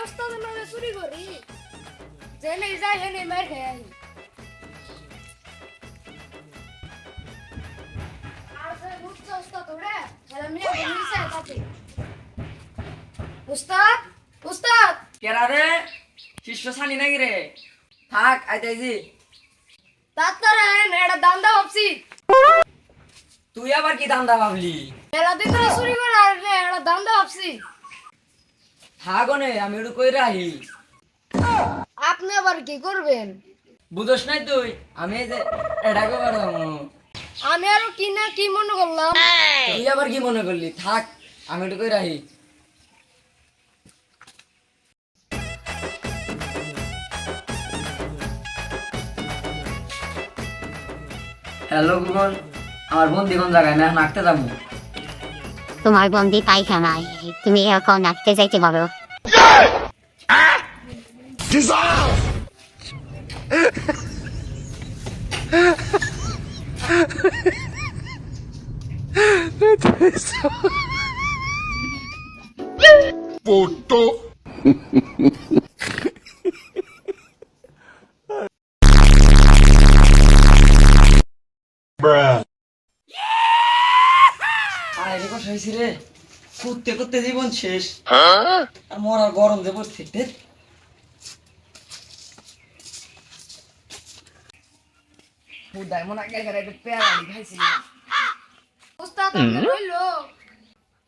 ওস্তাদের নামে চুরি করি জেনে যাই হেনে মার খেয়ে আই আর যে বুঝছ ওস্তাদ ওরে হেলা মিয়া বলিছে তাতে উস্তাদ উস্তাদ কেরা রে শিষ্য সানি নাকি রে থাক আইতাইজি তাত্তারা হেন এটা দান্দা ভাবছি তুই আবার কি দান্দা ভাবলি দিন ধরে চুরি করে আর রে এটা দান্দা ভাবছি থাক নে আমি একটু কই রাহি? আপনি আবার কি করবেন? বুঝোস নাই তুই? আমি এই যে এটাকে পারলাম আমি আরও কি না কি মনে করলাম? তুই আবার কি মনে করলি? থাক আমি একটু কই রাহি। হ্যালো গুগল আমার বন্ধু কোন জায়গায়? এখন আঁকতে যাব। তোমার বন্দি পায়খানায় তুমি এখন আটকে যাইতে পারো এদিকে হয়েছি রে করতে করতে জীবন শেষ। আর মরার গরম যে মনে হয় একটু রইল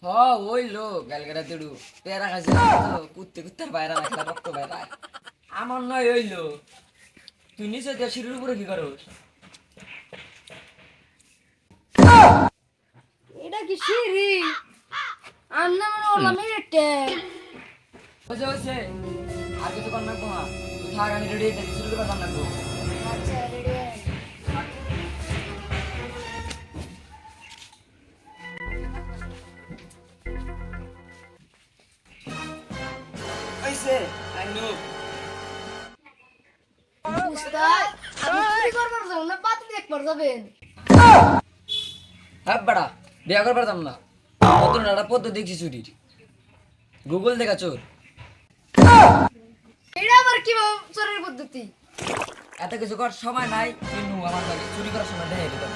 হ ওই লো গালগাড়া তেড়ু পেয়ারা খাইছিলাম তো কুত্তে কুত্তার বাইরা না রক্ত বাইরা। আমার নয় ওইলো তুই নিচে দিয়ে সিঁড়ির উপরে কি করস? এটা কি সিঁড়ি? আর না মানে ওলা মেরেটে হয়েছে হয়েছে আর কিছু কর না। তুই থাক আমি রেডি হয়ে শুরু করে নাকবো। আচ্ছা রেডি হয়েছে আইনু উস্তাদ আপনি চুরি করবার যাবেন না পাতি দেখবার যাবেন। হ্যাঁ বেড়া। বিয়া পারতাম না। নতুন একটা পদ্ধতি দেখছি চুরির। গুগল দেখা চোর। এটা আবার কি চোরের পদ্ধতি? এত কিছু করার সময় নাই কিন্তু আমার লাগে চুরি করার সময় দিতাম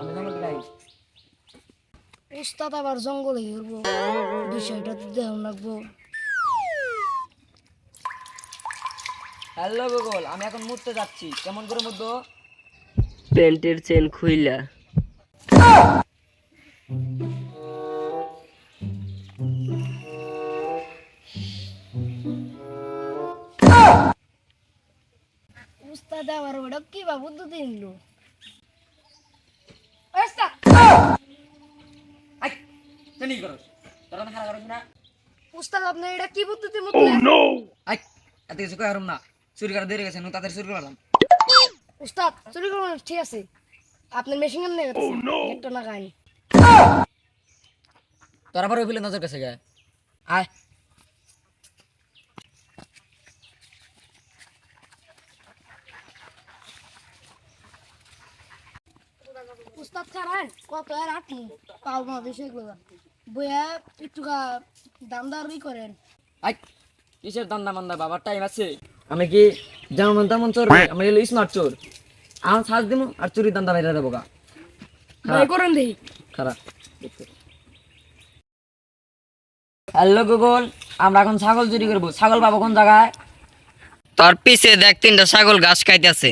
আমি জঙ্গল যাই উস্তাদ আবার জঙ্গলে ঘুরবো। বিষয়টা তো দেখান লাগবো। হ্যালো গুগল আমি এখন মুততে যাচ্ছি। কেমন করে মুদ্দ প্যান্টের চেন খুইলা। উস্তাদ আবার ওটা কি বা পদ্ধতি নিলো উস্তাদ! আই জানি করস। তোরা না খারাপ করস না। উস্তাদ আপনি এটা কি পদ্ধতি মতলে আই এত কিছু কই না। চুরি করা দেরি গেছে নু তাদের চুরি করলাম উস্তাদ চুরি ঠিক আছে। আপনার মেশিন কেমন গেছে একটা না খায়নি তোরা আবার ওই ফেলে নজর কাছে গায় আয়। উস্তাদ খারান কত আর আটনি পাও মা বেশি এগুলো বইয়া একটু দামদারি করেন। আই কিসের দান্দা মান্দা বাবার টাইম আছে? আমি কি যেমন তেমন চোর আমি হলো স্মার্ট চোর। আমার সাজ দিমু আর চুরি দান্দা বাইরে দেবো গা। করেন দেই খারাপ। হ্যালো গুগল আমরা এখন ছাগল চুরি করব। ছাগল পাবো কোন জায়গায়? তোর পিছে দেখ তিনটা ছাগল ঘাস খাইতেছে।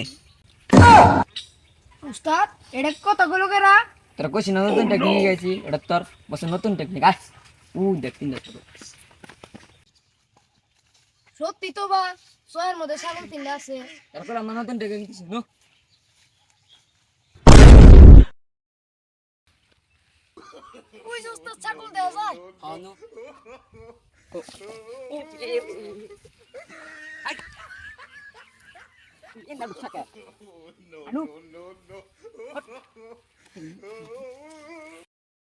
উস্তাদ এটা কতগুলো কেরা? তোরা কইছি না নতুন টেকনিক গেছি এটা তোর বসে নতুন টেকনিক আস উ দেখ তিনটা ছাগল সত্যি তো বা ছয়ের মধ্যে ছাগল তিনটা আছে। তারপর আমরা নতুন টেকনিক কিছু নো। ওই যে ছাগল দেওয়া যায়।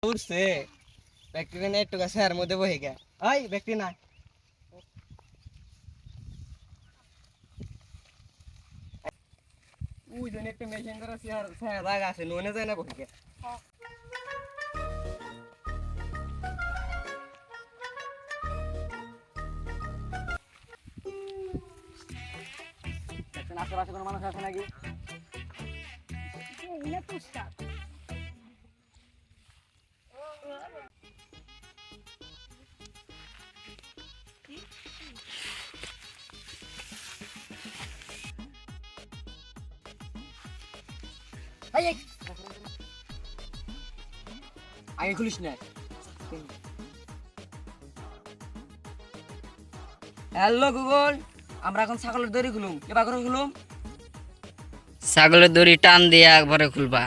উঠছে ব্যক্তি না একটু কাছে আর মধ্যে বহে গে ওই ব্যক্তি না ওই জন্য একটা মেশিন ধরে চেহারা চেহারা দাগ আছে নুনে যায় না দেখছেন আশেপাশে কোনো মানুষ আছে নাকি? আগে খুলিস না হ্যালো গুগল আমরা এখন ছাগলের দড়ি খুলুম এবার করে খুলুম ছাগলের দড়ি টান দিয়ে একবারে খুলবা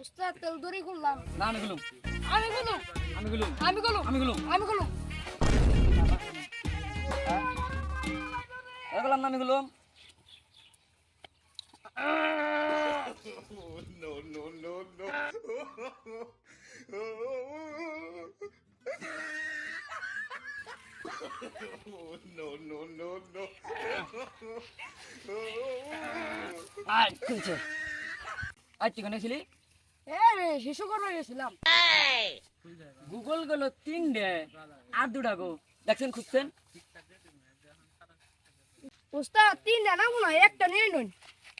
উস্তাদ তেল দড়ি খুললাম না আমি খুলুম আমি খুলুম আমি খুলুম আমি খুলুম আমি খুলুম আমি খুলুম না আমি খুলুম আয় খুলছে। আয় তুই কোনে ছিলি? এ রে শিশু করে গেছিলাম। গুগল গেলো তিনটে আর দুটা গো। দেখছেন খুঁজছেন? উস্তাদ তিন জানা মনে হয় একটা নিয়ে নই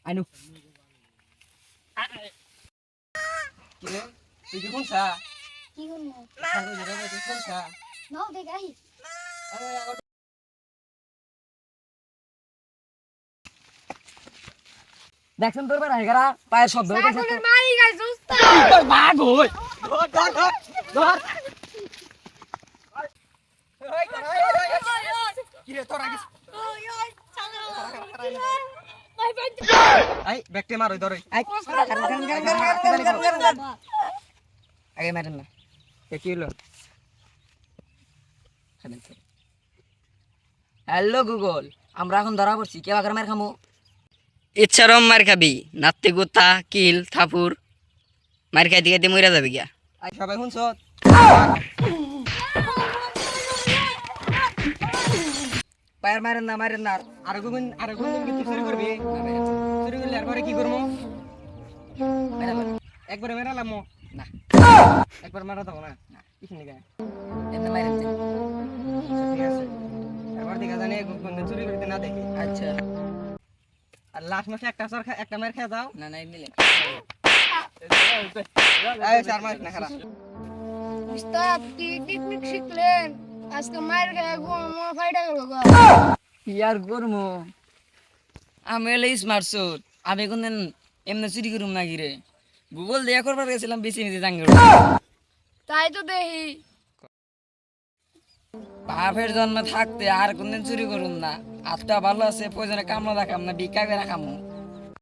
আইনু কি রে তুই কি কোনসা কি কোনসা নাও দেখাই দেখছেন তোর বেড়া হেগারা পায়ের শব্দ হইতেছে মারি গাইছে উস্তাদ তোর হই ধর ধর ধর ধর কি রে তোর আগে আই ব্যাগটে মারো ধরে আগে মারেন না কি হলো হ্যালো গুগল আমরা এখন ধরা পড়ছি কে বাগার মার খামু ইচ্ছারম মার খাবি নাত্তি গুতা কিল থাপুর মার খাইতে খাইতে মরে যাবে গিয়া আই সবাই শুনছ পায়ের মারেন না মারেন না আর গুণ আর গুণ কিন্তু চুরি করবি চুরি করলে আর পরে কি করব একবারে মেরালাম না একবার মারা দাও না কিছু নিকা এমনি মারেন। ঠিক আছে দেখা জানি গুণ চুরি করতে না দেখি আচ্ছা আর লাস্ট মাসে একটা খা- একটা মার খেয়ে দাও না না এমনি এই চার মাস না খারাপ উস্তাদ কি টেকনিক শিখলেন আজকে মায়ের খেয়ে ফাইটা গেল আর আমি স্মার্ট আমি কোনদিন এমনি চুরি করুম নাকি রে? গুগল দিয়ে করবার গেছিলাম বেশি বেশি জাঙ্গল তাই তো দেখি। বাপের জন্ম থাকতে আর কোনদিন চুরি করুম না। আত্মা ভালো আছে প্রয়োজনে কামনা দেখাম না ভিক্ষা করে খামু।